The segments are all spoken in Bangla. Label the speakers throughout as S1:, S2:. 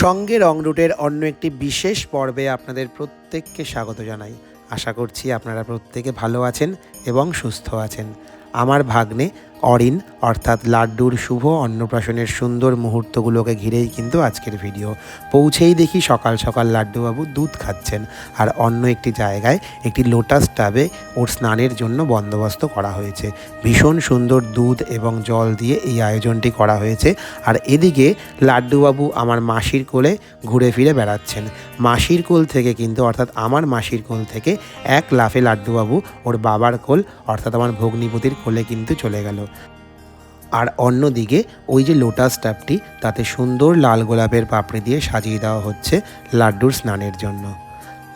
S1: সঙ্গে রং রুটের অন্য একটি বিশেষ পর্বে আপনাদের প্রত্যেককে স্বাগত জানাই। আশা করছি আপনারা প্রত্যেকে ভালো আছেন এবং সুস্থ আছেন। আমার ভাগ্নে অরিন, অর্থাৎ লাড্ডুর শুভ অন্নপ্রাশনের সুন্দর মুহূর্তগুলোকে ঘিরেই কিন্তু আজকের ভিডিও। পৌঁছেই দেখি সকাল সকাল লাড্ডুবাবু দুধ খাচ্ছেন আর অন্য একটি জায়গায় একটি লোটাস টাবে ওর স্নানের জন্য বন্দোবস্ত করা হয়েছে। ভীষণ সুন্দর দুধ এবং জল দিয়ে এই আয়োজনটি করা হয়েছে আর এদিকে লাড্ডুবাবু আমার মাসির কোলে ঘুরে ফিরে বেড়াচ্ছেন। মাসির কোল থেকে কিন্তু, অর্থাৎ আমার মাসির কোল থেকে এক লাফে লাড্ডুবাবু ওর বাবার কোল, অর্থাৎ আমার ভগ্নিপতির কোলে কিন্তু চলে গেল। আর অন্যদিকে ওই যে লোটাস ট্যাপটি তাতে সুন্দর লাল গোলাপের পাপড়ি দিয়ে সাজিয়ে দেওয়া হচ্ছে লাড্ডুর স্নানের জন্য।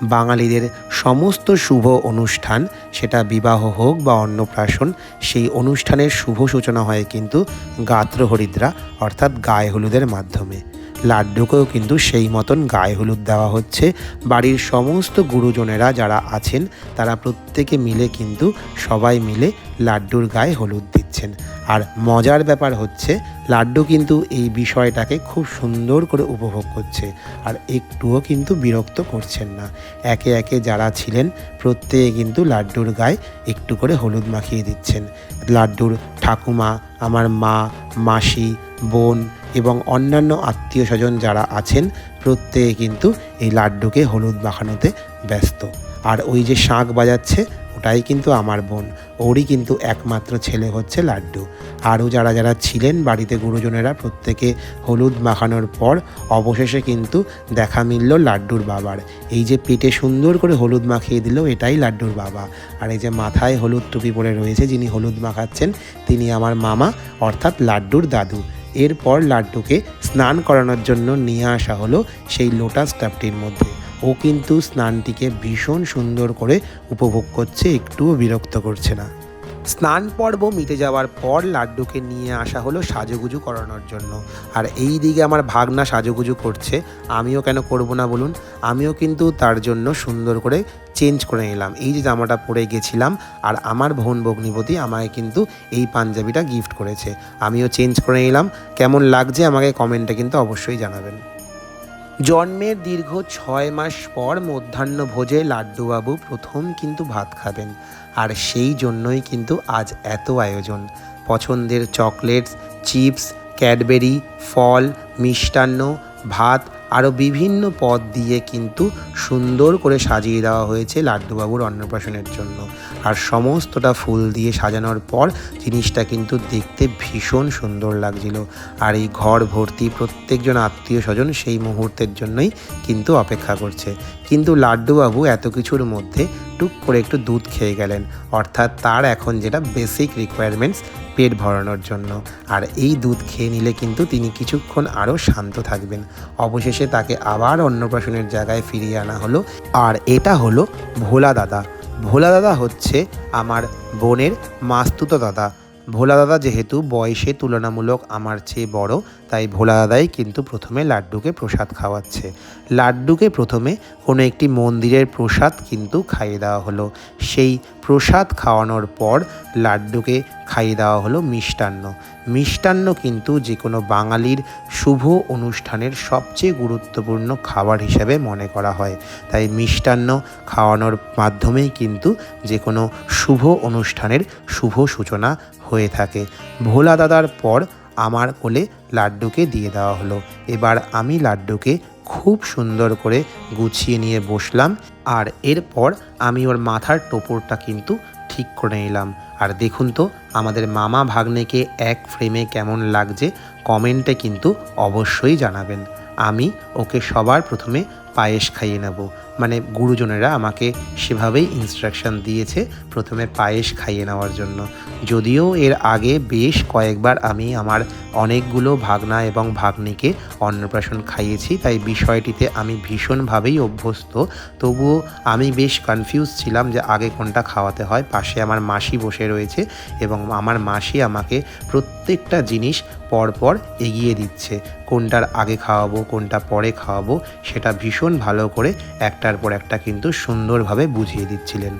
S1: বাঙালিদের সমস্ত শুভ অনুষ্ঠান, সেটা বিবাহ হোক বা অন্নপ্রাশন, সেই অনুষ্ঠানের শুভ সূচনা হয় কিন্তু গাত্র হরিদ্রা অর্থাৎ গায়ে হলুদের মাধ্যমে। লাড্ডুকেও কিন্তু সেই মতন গায়ে হলুদ দেওয়া হচ্ছে। বাড়ির সমস্ত গুরুজনেরা যারা আছেন, তারা প্রত্যেকে মিলে কিন্তু সবাই মিলে লাড্ডুর গায়ে হলুদ দিচ্ছেন। আর মজার ব্যাপার হচ্ছে, লাড্ডু কিন্তু এই বিষয়টাকে খুব সুন্দর করে উপভোগ করছে আর একটুও কিন্তু বিরক্ত করছেন না। একে একে যারা ছিলেন, প্রত্যেকে কিন্তু লাড্ডুর গায়ে একটু করে হলুদ মাখিয়ে দিচ্ছেন। লাড্ডুর ঠাকুমা, আমার মা, মাসি, বোন এবং অন্যান্য আত্মীয় স্বজন যারা আছেন, প্রত্যেকে কিন্তু এই লাড্ডুকে হলুদ মাখানোতে ব্যস্ত। আর ওই যে শাঁখ বাজাচ্ছে, ওটাই কিন্তু আমার বোন। ওরই কিন্তু একমাত্র ছেলে হচ্ছে লাড্ডু। আরও যারা যারা ছিলেন বাড়িতে গুরুজনেরা, প্রত্যেকে হলুদ মাখানোর পর অবশেষে কিন্তু দেখা মিলল লাড্ডুর বাবার। এই যে পেটে সুন্দর করে হলুদ মাখিয়ে দিল, এটাই লাড্ডুর বাবা। আর এই যে মাথায় হলুদ টুপি পরে রয়েছে, যিনি হলুদ মাখাচ্ছেন, তিনি আমার মামা, অর্থাৎ লাড্ডুর দাদু। এরপর লাড্ডুকে স্নান করানোর জন্য নিয়ে আসা হলো সেই লোটাস টাপটির মধ্যে। ও কিন্তু স্নানটিকে ভীষণ সুন্দর করে উপভোগ করছে, একটুও বিরক্ত করছে না। স্নান পর্ব মিটে যাওয়ার পর লাড্ডুকে নিয়ে আসা হলো সাজুগুজু করানোর জন্য। আর এই দিকে আমার ভাগনা সাজুগুজু করছে, আমিও কেন করব না বলুন? আমিও কিন্তু তার জন্য সুন্দর করে চেঞ্জ করে নিলাম। এই যে জামাটা পরে গেছিলাম, আর আমার বোন ভগ্নিপতি আমাকে কিন্তু এই পাঞ্জাবিটা গিফট করেছে। আমিও চেঞ্জ করে নিলাম। কেমন লাগছে আমাকে কমেন্টে কিন্তু অবশ্যই জানাবেন। জন্মের দীর্ঘ ছয় মাস পর মধ্যাহ্ন ভোজে লাড্ডুবাবু প্রথম কিন্তু ভাত খাবেন। আর সেই জন্যই কিন্তু আজ এত আয়োজন। পছন্দের চকলেটস, চিপস, ক্যাডবেরি, ফল, মিষ্টান্ন, ভাত আরও বিভিন্ন পদ দিয়ে কিন্তু সুন্দর করে সাজিয়ে দেওয়া হয়েছে লাড্ডুবাবুর অন্নপ্রাশনের জন্য। আর সমস্তটা ফুল দিয়ে সাজানোর পর জিনিসটা কিন্তু দেখতে ভীষণ সুন্দর লাগছিল। আর এই ঘর ভর্তি প্রত্যেকজন আত্মীয় স্বজন সেই মুহূর্তের জন্যই কিন্তু অপেক্ষা করছে। কিন্তু লাড্ডুবাবু এত কিছুর মধ্যে টুক করে একটু দুধ খেয়ে গেলেন। অর্থাৎ তার এখন যেটা বেসিক রিকোয়ারমেন্টস পেট ভরানোর জন্য। আর এই দুধ খেয়ে নিলে কিন্তু তিনি কিছুক্ষণ আরও শান্ত থাকবেন। অবশেষে তাকে আবার অন্নপ্রাশনের জায়গায় ফিরিয়ে আনা হলো। আর এটা হলো ভোলা দাদা ভোলা দাদা হচ্ছে আমার বোনের মাস্তুতো দাদা। ভোলা দাদা যেহেতু বয়সে তুলনামূলক আমার চেয়ে বড়, তাই ভোলা দাদাই কিন্তু প্রথমে লাড্ডুকে প্রসাদ খাওয়াচ্ছে। লাড্ডুকে প্রথমে কোনো একটি মন্দিরের প্রসাদ কিন্তু খাইয়ে দেওয়া হলো। সেই প্রসাদ খাওয়ানোর পর লাড্ডুকে খাইয়ে দেওয়া হলো মিষ্টান্ন। মিষ্টান্ন কিন্তু যে কোনো বাঙালির শুভ অনুষ্ঠানের সবচেয়ে গুরুত্বপূর্ণ খাবার হিসেবে মনে করা হয়। তাই মিষ্টান্ন খাওয়ানোর মাধ্যমেই কিন্তু যে কোনো শুভ অনুষ্ঠানের শুভ সূচনা হয়ে থাকে। ভোলা দাদার পর আমার কোলে লাড্ডুকে দিয়ে দেওয়া হলো। এবার আমি লাড্ডুকে খুব সুন্দর করে গুছিয়ে নিয়ে বসলাম আর এরপর আমি ওর মাথার টোপরটা কিন্তু ঠিক করে নিলাম। আর দেখুন তো, আমাদের মামা ভাগ্নেকে এক ফ্রেমে কেমন লাগছে কমেন্টে কিন্তু অবশ্যই জানাবেন। আমি ওকে সবার প্রথমে পায়েস খাইয়ে নেব। মানে গুরুজনেরা আমাকে সেভাবেই ইনস্ট্রাকশন দিয়েছে প্রথমে পায়েস খাইয়ে নেওয়ার জন্য। যদিও এর আগে বেশ কয়েকবার আমি আমার অনেকগুলো ভাগনা এবং ভাগ্নিকে অন্নপ্রাশন খাইয়েছি, তাই বিষয়টিতে আমি ভীষণভাবেই অভ্যস্ত। তবুও আমি বেশ কনফিউজ ছিলাম যে আগে কোনটা খাওয়াতে হয়। পাশে আমার মাসি বসে রয়েছে এবং আমার মাসি আমাকে প্রত্যেকটা জিনিস পরপর এগিয়ে দিচ্ছে। কোনটার আগে খাওয়াবো, কোনটা পরে খাওয়াবো, সেটা ভীষণ ভালো করে একটার পর একটা কিন্তু সুন্দরভাবে বুঝিয়ে দিচ্ছিলেন।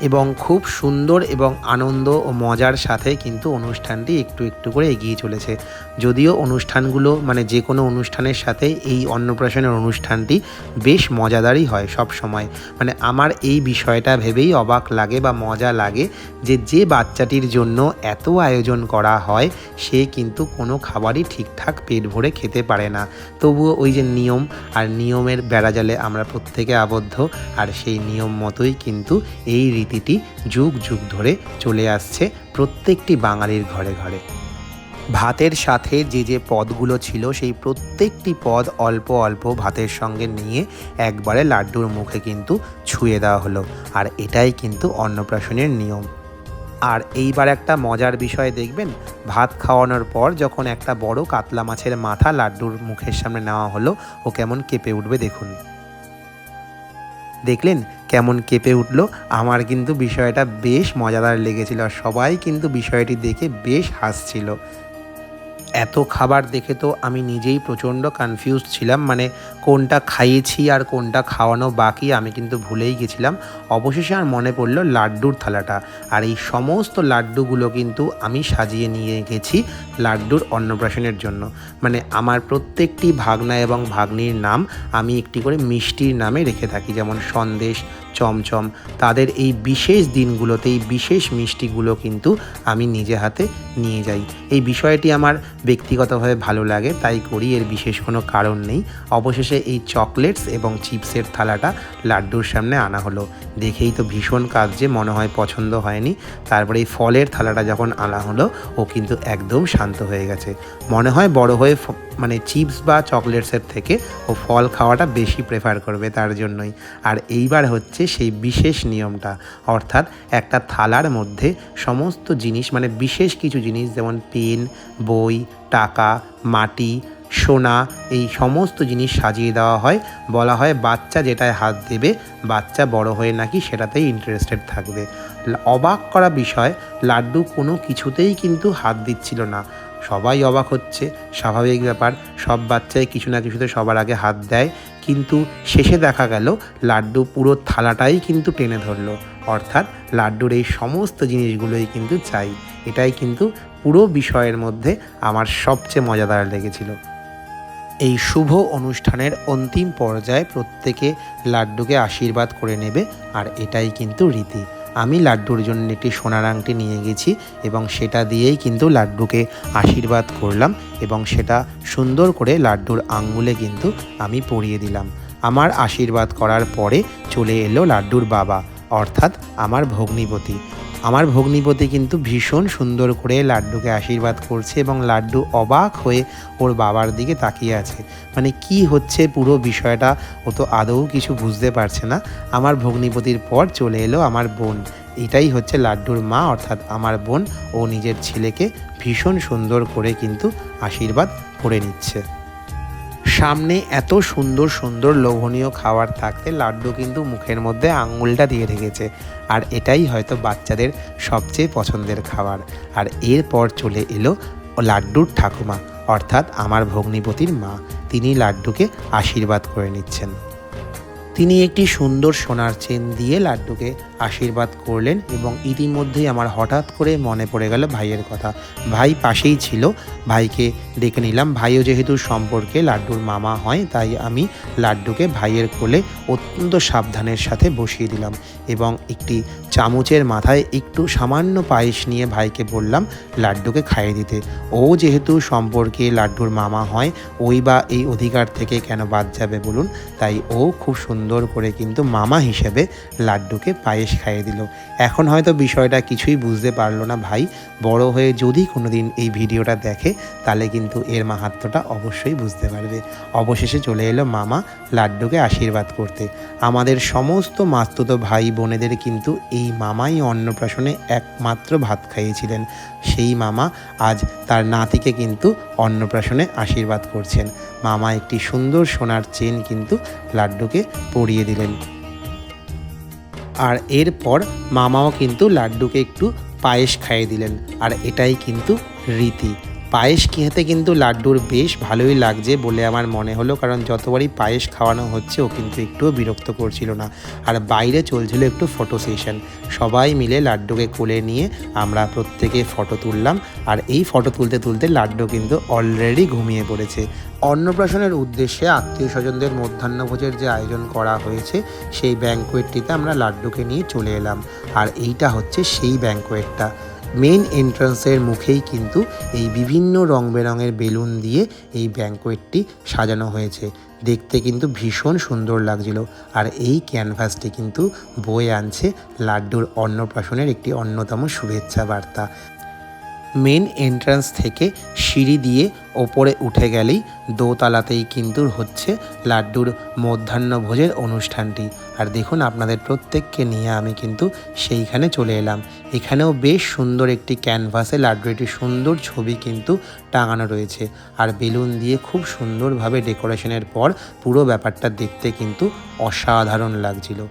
S1: এবং খুব সুন্দর এবং আনন্দ ও মজার সাথে কিন্তু অনুষ্ঠানটি একটু একটু করে এগিয়ে চলেছে। যদিও অনুষ্ঠানগুলো মানে যে কোনো অনুষ্ঠানের সাথে এই অন্নপ্রাশনের অনুষ্ঠানটি বেশ মজাদারই হয় সব সময়। মানে আমার এই বিষয়টা ভেবেই অবাক লাগে বা মজা লাগে যে যে বাচ্চাটির জন্য এত আয়োজন করা হয়, সে কিন্তু কোনো খাবারই ঠিকঠাক পেট ভরে খেতে পারে না। তবুও ওই যে নিয়ম, আর নিয়মের বেড়াজালে আমরা প্রত্যেকে আবদ্ধ, আর সেই নিয়ম মতোই কিন্তু এই রীতিটি যুগ যুগ ধরে চলে আসছে প্রত্যেকটি বাঙালির ঘরে ঘরে। ভাতের সাথে যে যে পদগুলো ছিল সেই প্রত্যেকটি পদ অল্প অল্প ভাতের সঙ্গে নিয়ে একবারে লাড্ডুর মুখে কিন্তু ছুঁয়ে দেওয়া হলো, আর এটাই কিন্তু অন্নপ্রাশনের নিয়ম। আর এইবার একটা মজার বিষয় দেখবেন, ভাত খাওয়ানোর পর যখন একটা বড় কাতলা মাছের মাথা লাড্ডুর মুখের সামনে নেওয়া হলো, ও কেমন কেঁপে উঠবে দেখুন। দেখলেন কেমন কেঁপে উঠল। আমার কিন্তু বিষয়টা বেশ মজাদার লেগেছিল আর সবাই কিন্তু বিষয়টি দেখে বেশ হাসছিল। এত খাবার দেখে তো আমি নিজেই প্রচণ্ড কনফিউজ ছিলাম। মানে কোনটা খাইয়েছি আর কোনটা খাওয়ানো বাকি আমি কিন্তু ভুলেই গেছিলাম। অবশেষে আর মনে পড়ল লাড্ডুর থালাটা। আর এই সমস্ত লাড্ডুগুলো কিন্তু আমি সাজিয়ে নিয়ে গেছি লাড্ডুর অন্নপ্রাশনের জন্য। মানে আমার প্রত্যেকটি ভাগনা এবং ভাগ্নির নাম আমি একটি করে মিষ্টির নামে রেখে থাকি। যেমন সন্দেশ চমচম। তাদের এই বিশেষ দিনগুলোতে, এই বিশেষ মিষ্টিগুলো কিন্তু আমি নিজে হাতে নিয়ে যাই। এই বিষয়টি আমার ব্যক্তিগতভাবে ভালো লাগে, তাই করি, এর বিশেষ কোনো কারণ নেই। অবশেষে এই চকলেটস এবং চিপসের থালাটা লাড্ডুর সামনে আনা হলো। দেখেই তো ভীষণ কাজ যে মনে হয় পছন্দ হয়নি। তারপরে এই ফলের থালাটা যখন আনা হলো, ও কিন্তু একদম শান্ত হয়ে গেছে। মনে হয় বড় হয়ে মানে চিপস বা চকলেটসের থেকে ও ফল খাওয়াটা বেশি প্রেফার করবে তার জন্যই। আর এইবার হচ্ছে সেই বিশেষ নিয়মটা, অর্থাৎ একটা থালার মধ্যে সমস্ত জিনিস মানে বিশেষ কিছু জিনিস, যেমন পেন, বই, টাকা, মাটি, সোনা, এই সমস্ত জিনিস সাজিয়ে দেওয়া হয়। বলা হয় বাচ্চা যেটায় হাত দেবে, বাচ্চা বড় হয়ে নাকি সেটাতেই ইন্টারেস্টেড থাকবে। অবাক করা বিষয়, লাড্ডু কোনো কিছুতেই কিন্তু হাত দিচ্ছিল না। সবাই অবাক হচ্ছে, স্বাভাবিক ব্যাপার, সব বাচ্চাই কিছু না কিছুতে সবার আগে হাত দেয়, কিন্তু শেষে দেখা গেল লাড্ডু পুরো থালাটাই কিন্তু টেনে ধরলো। অর্থাৎ লাড্ডুর এই সমস্ত জিনিসগুলোই কিন্তু চাই। এটাই কিন্তু পুরো বিষয়ের মধ্যে আমার সবচেয়ে মজাদার লেগেছিল। এই শুভ অনুষ্ঠানের অন্তিম পর্যায়ে প্রত্যেকে লাড্ডুকে আশীর্বাদ করে নেবে, আর এটাই কিন্তু রীতি। আমি লাড্ডুর জন্য একটি সোনার আংটি নিয়ে গেছি এবং সেটা দিয়েই কিন্তু লাড্ডুকে আশীর্বাদ করলাম এবং সেটা সুন্দর করে লাড্ডুর আঙ্গুলে কিন্তু আমি পরিয়ে দিলাম। আমার আশীর্বাদ করার পরে চলে এলো লাড্ডুর বাবা, অর্থাৎ আমার ভগ্নিপতি। আমার ভগ্নিপতি কিন্তু ভীষণ সুন্দর করে লাড্ডুকে আশীর্বাদ করছে এবং লাড্ডু অবাক হয়ে ওর বাবার দিকে তাকিয়ে আছে। মানে কি হচ্ছে পুরো বিষয়টা ও তো আদৌ কিছু বুঝতে পারছে না। আমার ভগ্নিপতির পর চলে এলো আমার বোন। এটাই হচ্ছে লাড্ডুর মা, অর্থাৎ আমার বোন। ও নিজের ছেলেকে ভীষণ সুন্দর করে কিন্তু আশীর্বাদ করে নিচ্ছে। সামনে এত সুন্দর সুন্দর লোভনীয় খাবার থাকতে লাড্ডু কিন্তু মুখের মধ্যে আঙুলটা দিয়ে রেখেছে আর এটাই হয়তো বাচ্চাদের সবচেয়ে পছন্দের খাবার। আর এরপর চলে এলো লাড্ডুর ঠাকুমা, অর্থাৎ আমার ভগ্নিপতির মা। তিনি লাড্ডুকে আশীর্বাদ করে নিচ্ছেন। তিনি একটি সুন্দর সোনার চেন দিয়ে লাড্ডুকে আশীর্বাদ করলেন এবং ইতিমধ্যেই আমার হঠাৎ করে মনে পড়ে গেল ভাইয়ের কথা। ভাই পাশেই ছিল। ভাইকে ডেকে নিলাম, ভাইও যেহেতু সম্পর্কে লাড্ডুর মামা হয়, তাই আমি লাড্ডুকে ভাইয়ের কোলে অত্যন্ত সাবধানের সাথে বসিয়ে দিলাম এবং একটি চামচের মাথায় একটু সামান্য পায়েস নিয়ে ভাইকে বললাম লাড্ডুকে খাইয়ে দিতে। ও যেহেতু সম্পর্কে লাড্ডুর মামা হয়, ওই বা এই অধিকার থেকে কেন বাদ যাবে বলুন? তাই ও খুব সুন্দর করে কিন্তু মামা হিসেবে লাড্ডুকে পায়েস খাইয়ে দিল। এখন হয়তো বিষয়টা কিছুই বুঝতে পারল না ভাই। বড় হয়ে যদি কোনো দিন এই ভিডিওটা দেখে, তাহলে কিন্তু এর মাহাত্মটা অবশ্যই বুঝতে পারবে। অবশেষে চলে এলো মামা লাড্ডুকে আশীর্বাদ করতে। আমাদের সমস্ত মাস্তুত ভাই বোনেদের কিন্তু এই মামাই অন্নপ্রাশনে একমাত্র ভাত খাইয়েছিলেন। সেই মামা আজ তার নাতিকে কিন্তু অন্নপ্রাশনে আশীর্বাদ করছেন। মামা একটি সুন্দর সোনার চেন কিন্তু লাড্ডুকে পরিয়ে দিলেন। আর এরপর মামাও কিন্তু লাড্ডুকে একটু পায়েস খাইয়ে দিলেন। আর এটাই কিন্তু রীতি। পায়েস খেতে কিন্তু লাড্ডুর বেশ ভালোই লাগছে বলে আমার মনে হলো, কারণ যতবারই পায়েস খাওয়ানো হচ্ছে, ও কিন্তু একটুও বিরক্ত করছিল না। আর বাইরে চলছিল একটু ফটো সেশন সবাই মিলে লাড্ডুকে কোলে নিয়ে আমরা প্রত্যেকে ফটো তুললাম। আর এই ফটো তুলতে তুলতে লাড্ডু কিন্তু অলরেডি ঘুমিয়ে পড়েছে। অন্নপ্রাশনের উদ্দেশ্যে আত্মীয় স্বজনদের মধ্যাহ্নভোজের যে আয়োজন করা হয়েছে, সেই ব্যাঙ্কোয়েটটিতে আমরা লাড্ডুকে নিয়ে চলে এলাম। আর এইটা হচ্ছে সেই ব্যাঙ্কোয়েটটা মেন এন্ট্রান্সের মুখেই কিন্তু এই বিভিন্ন রং বেরঙের বেলুন দিয়ে এই ব্যাঙ্কোয়েটটি সাজানো হয়েছে। দেখতে কিন্তু ভীষণ সুন্দর লাগছিল। আর এই ক্যানভাসটি কিন্তু বয়ে আনছে লাড্ডুর অন্নপ্রাশনের একটি অন্যতম শুভেচ্ছা বার্তা। মেন এন্ট্রান্স থেকে সিঁড়ি দিয়ে ওপরে উঠে গেলেই দোতলাতেই কিন্তু হচ্ছে লাড্ডুর মধ্যাহ্নভোজের অনুষ্ঠানটি। আর দেখুন আপনাদের প্রত্যেককে নিয়ে আমি কিন্তু সেইখানে চলে এলাম। এখানেও বেশ সুন্দর একটি ক্যানভাসে লাড্ডুর একটি সুন্দর ছবি কিন্তু টাঙানো রয়েছে। আর বেলুন দিয়ে খুব সুন্দরভাবে ডেকোরেশনের পর পুরো ব্যাপারটা দেখতে কিন্তু অসাধারণ লাগছিল।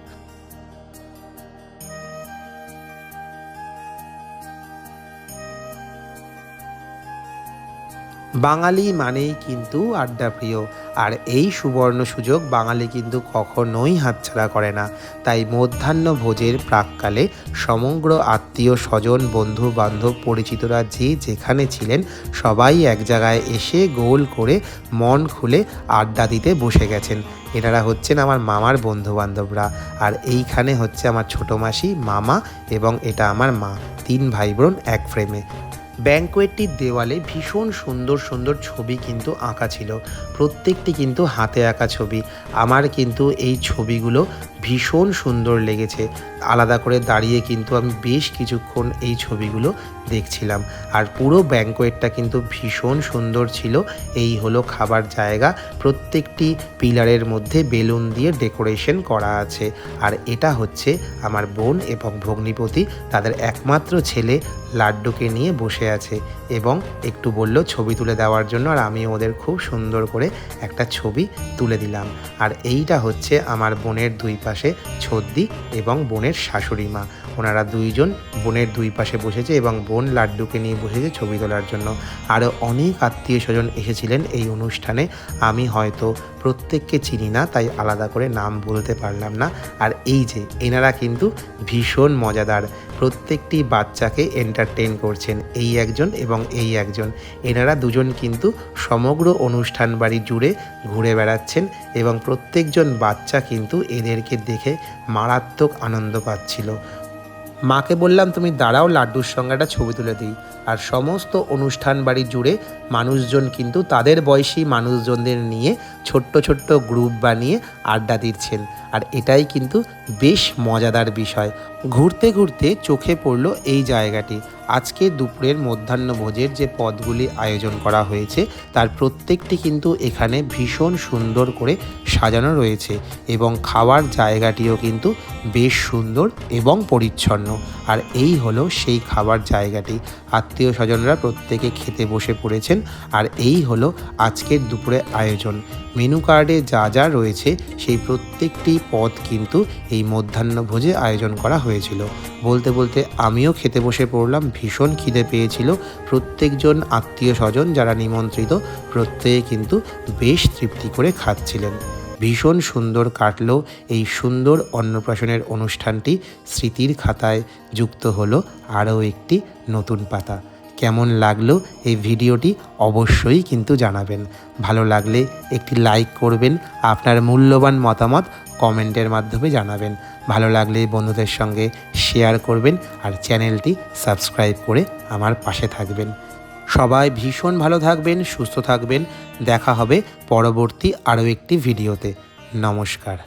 S1: বাঙালি মানেই কিন্তু আড্ডা প্রিয়। আর এই সুবর্ণ সুযোগ বাঙালি কিন্তু কখনোই হাতছাড়া করে না। তাই মধ্যাহ্ন ভোজের প্রাককালে সমগ্র আত্মীয় স্বজন বন্ধু বান্ধব পরিচিতরা যে যেখানে ছিলেন, সবাই এক জায়গায় এসে গোল করে মন খুলে আড্ডা দিতে বসে গেছেন। এনারা হচ্ছেন আমার মামার বন্ধু বান্ধবরা আর এইখানে হচ্ছে আমার ছোটো মাসি, মামা এবং এটা আমার মা। তিন ভাই বোন এক ফ্রেমে ব্যাঙ্কোয়েটটির দেওয়ালে ভীষণ সুন্দর সুন্দর ছবি কিন্তু আঁকা ছিল। প্রত্যেকটি কিন্তু হাতে আঁকা ছবি। আমার কিন্তু এই ছবিগুলো ভীষণ সুন্দর লেগেছে। আলাদা করে দাঁড়িয়ে কিন্তু আমি বেশ কিছুক্ষণ এই ছবিগুলো দেখছিলাম। আর পুরো ব্যাঙ্কোয়েটটা কিন্তু ভীষণ সুন্দর ছিল। এই হলো খাবার জায়গা। প্রত্যেকটি পিলারের মধ্যে বেলুন দিয়ে ডেকোরেশন করা আছে। আর এটা হচ্ছে আমার বোন এবং ভগ্নিপতি, তাদের একমাত্র ছেলে লাড্ডুকে নিয়ে বসে আছে এবং একটু বলল ছবি তুলে দেওয়ার জন্য আর আমি ওদের খুব সুন্দর করে একটা ছবি তুলে দিলাম। আর এইটা হচ্ছে আমার বোনের দুই পাশে ছদ্দি এবং বোনের শাশুড়ি মা ওনারা দুইজন বোনের দুই পাশে বসেছে এবং বোন লাড্ডুকে নিয়ে বসেছে ছবি তোলার জন্য। আরও অনেক আত্মীয় স্বজন এসেছিলেন এই অনুষ্ঠানে। আমি হয়তো প্রত্যেককে চিনি না, তাই আলাদা করে নাম বলতে পারলাম না। আর এই যে, এনারা কিন্তু ভীষণ মজাদার। প্রত্যেকটি বাচ্চাকে এন্টারটেন করছেন এই একজন এবং এই একজন। এনারা দুজন কিন্তু সমগ্র অনুষ্ঠান বাড়ি জুড়ে ঘুরে বেড়াচ্ছেন এবং প্রত্যেকজন বাচ্চা কিন্তু এদেরকে দেখে মারাত্মক আনন্দ পাচ্ছিল। মাকে বললাম, তুমি দাঁড়াও, লাড্ডুর সঙ্গে একটা ছবি তুলে দিই। আর সমস্ত অনুষ্ঠান বাড়ি জুড়ে মানুষজন কিন্তু তাদের বয়সী মানুষজনদের নিয়ে ছোট্ট ছোট্ট গ্রুপ বানিয়ে আড্ডা দিচ্ছেন। আর এটাই কিন্তু বেশ মজাদার বিষয়। ঘুরতে ঘুরতে চোখে পড়ল এই জায়গাটি। আজকে দুপুরের মধ্যাহ্নভোজের যে পদগুলি আয়োজন করা হয়েছে, তার প্রত্যেকটি কিন্তু এখানে ভীষণ সুন্দর করে সাজানো রয়েছে এবং খাওয়ার জায়গাটিও কিন্তু বেশ সুন্দর এবং পরিচ্ছন্ন। আর এই হলো সেই খাবার জায়গাটি। আত্মীয় স্বজনরা প্রত্যেকে খেতে বসে পড়েছেন আর এই হলো আজকের দুপুরে আয়োজন। মেনু কার্ডে যা যা রয়েছে সেই প্রত্যেকটি পদ কিন্তু এই মধ্যাহ্নভোজে আয়োজন করা হয়েছিল। বলতে বলতে আমিও খেতে বসে পড়লাম, ভীষণ খিদে পেয়েছিল। প্রত্যেকজন আত্মীয় স্বজন যারা নিমন্ত্রিত, প্রত্যেকে কিন্তু বেশ তৃপ্তি করে খাচ্ছিলেন। ভীষণ সুন্দর কাটলো এই সুন্দর অন্নপ্রাশনের অনুষ্ঠানটি। স্মৃতির খাতায় যুক্ত হলো আরও একটি নতুন পাতা। কেমন লাগল এই ভিডিওটি অবশ্যই কিন্তু জানাবেন। ভালো লাগলে একটি লাইক করবেন, আপনার মূল্যবান মতামত কমেন্টের মাধ্যমে জানাবেন। ভালো লাগলে বন্ধুদের সঙ্গে শেয়ার করবেন আর চ্যানেলটি সাবস্ক্রাইব করে আমার পাশে থাকবেন। সবাই ভীষণ ভালো থাকবেন, সুস্থ থাকবেন। দেখা হবে পরবর্তী আরও একটি ভিডিওতে। নমস্কার।